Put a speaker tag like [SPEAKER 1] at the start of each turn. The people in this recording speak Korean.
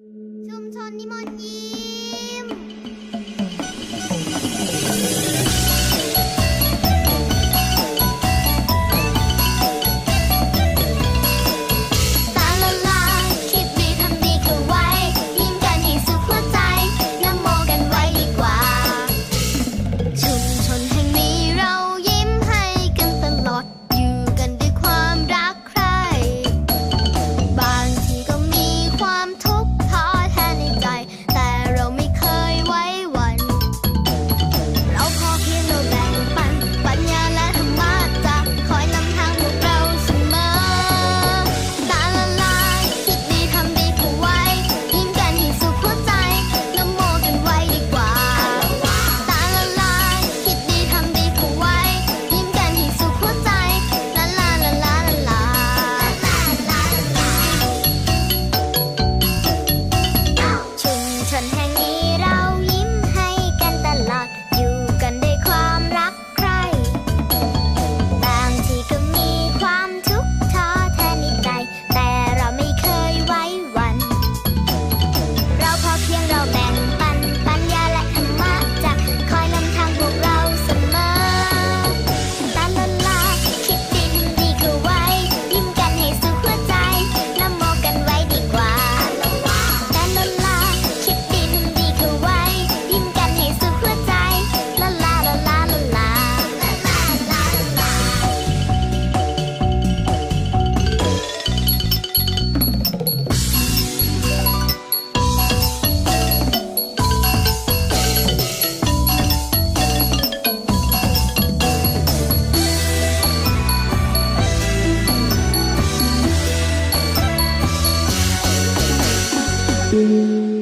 [SPEAKER 1] 음. 춤선님 언님. Thank you.